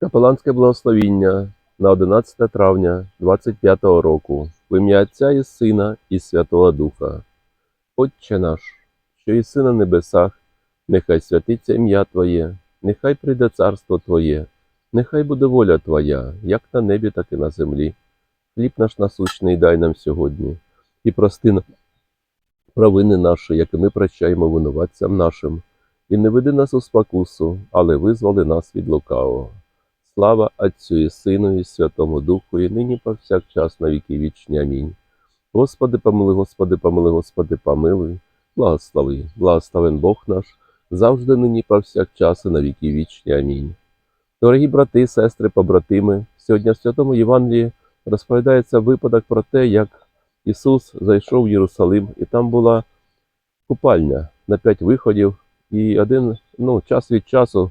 Капеланське благословіння на 11 травня 25 року в ім'я Отця і Сина і Святого Духа. Отче наш, що єси на небесах, нехай святиться ім'я Твоє, нехай прийде царство Твоє, нехай буде воля Твоя, як на небі, так і на землі. Хліб наш насущний дай нам сьогодні, і прости нам провини наші, як і ми прощаємо винуватцям нашим, і не веди нас у спокусу, але визволи нас від лукавого. Слава Отцю і Сину, і Святому Духу, і нині повсякчас на віки вічні. Амінь. Господи, помилуй, Господи, помилуй, Господи, помилуй, благослови, благословен Бог наш, завжди нині повсякчас і на віки вічні. Амінь. Дорогі брати, сестри, побратими, сьогодні в Святому Євангелії розповідається випадок про те, як Ісус зайшов в Єрусалим, і там була купальня на п'ять виходів, і один ну, час від часу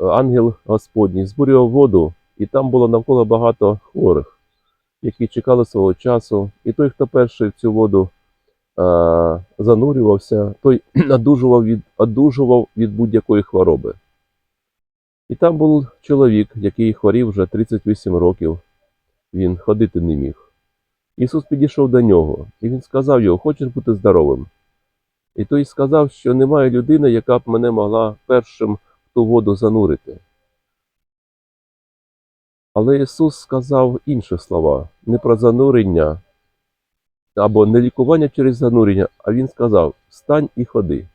ангел Господній збурював воду, і там було навколо багато хворих, які чекали свого часу. І той, хто перший в цю воду а, занурювався, той одужував від, одужував від будь-якої хвороби. І там був чоловік, який хворів вже 38 років, він ходити не міг. Ісус підійшов до нього, і він сказав його, хочеш бути здоровим? І той сказав, що немає людини, яка б мене могла першим ту воду занурити. Але Ісус сказав інші слова, не про занурення або не лікування через занурення, а Він сказав: Встань і ходи,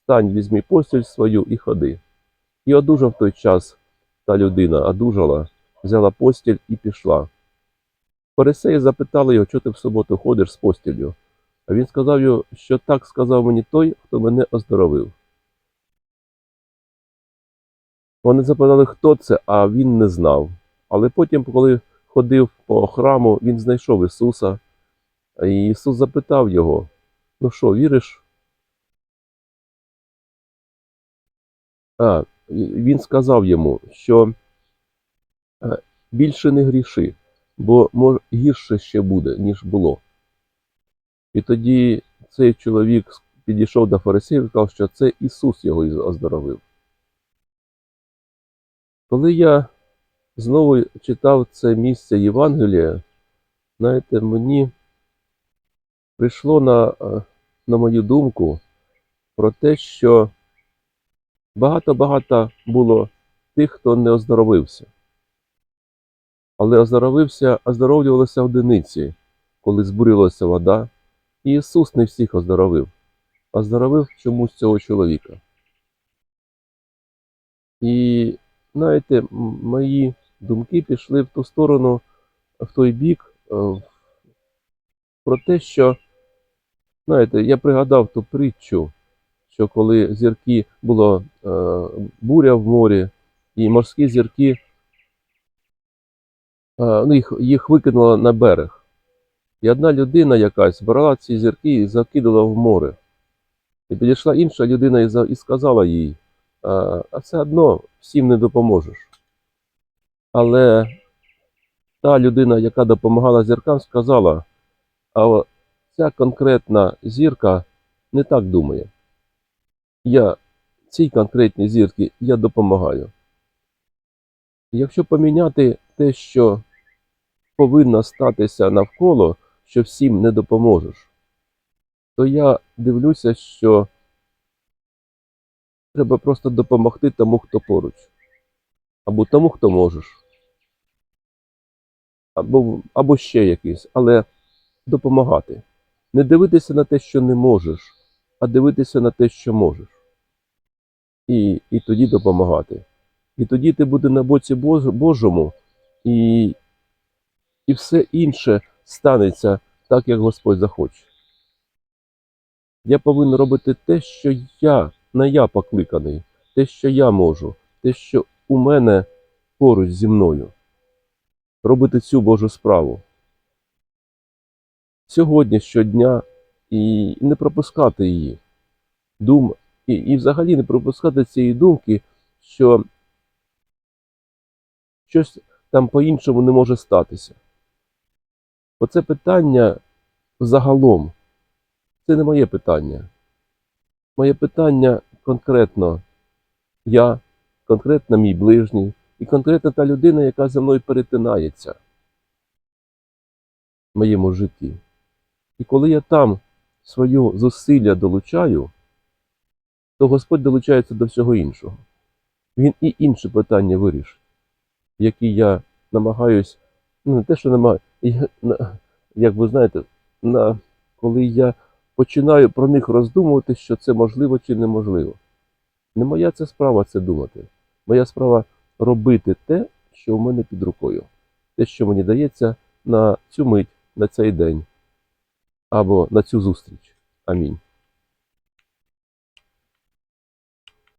встань, візьми постіль свою і ходи. І одужав той час та людина, одужала, взяла постіль і пішла. Фарисеї запитали його, чого ти в суботу ходиш з постіллю. А він сказав йому, що так сказав мені той, хто мене оздоровив. Вони запитали, хто це, а він не знав. Але потім, коли ходив по храму, він знайшов Ісуса. І Ісус запитав його: Ну що, віриш? А, він сказав йому, що е, більше не гріши, бо гірше ще буде, ніж було. І тоді цей чоловік підійшов до фарисеїв і сказав, що це Ісус його оздоровив. Коли я знову читав це місце Євангелія, знаєте, мені прийшло на, е, на мою думку про те, що багато-багато було тих, хто не оздоровився. Але оздоровився, оздоровлювалися одиниці, коли збурилася вода. І Ісус не всіх оздоровив, оздоровив чомусь цього чоловіка. І, знаєте, мої думки пішли в ту сторону, в той бік, е, про те, що, знаєте, я пригадав ту притчу, що коли зірки було е, буря в морі, і морські зірки, е, ну, їх, їх викинуло на берег. І одна людина якась брала ці зірки і закидала в море. І підійшла інша людина і сказала їй, а, все одно всім не допоможеш. Але та людина, яка допомагала зіркам, сказала, а ця конкретна зірка не так думає. Я цій конкретній зірці я допомагаю. Якщо поміняти те, що повинно статися навколо, що всім не допоможеш, то я дивлюся, що треба просто допомогти тому, хто поруч, або тому, хто можеш, або, або ще якийсь, але допомагати. Не дивитися на те, що не можеш, а дивитися на те, що можеш. І, і тоді допомагати. І тоді ти буде на боці Бож- Божому, і, і все інше станеться так, як Господь захоче. Я повинен робити те, що я, на я покликаний, те, що я можу, те, що у мене поруч зі мною. Робити цю Божу справу. Сьогодні, щодня, і не пропускати її. Дум, і, і взагалі не пропускати цієї думки, що щось там по-іншому не може статися. Оце питання загалом, це не моє питання. Моє питання конкретно я, конкретно мій ближній і конкретно та людина, яка зі мною перетинається в моєму житті. І коли я там свою зусилля долучаю, то Господь долучається до всього іншого. Він і інші питання вирішить, які я намагаюсь, ну не те, що намагаюсь, я, на- як ви знаєте, на, коли я починаю про них роздумувати, що це можливо чи неможливо. Не моя це справа це думати. Моя справа робити те, що в мене під рукою, те, що мені дається на цю мить, на цей день або на цю зустріч. Амінь.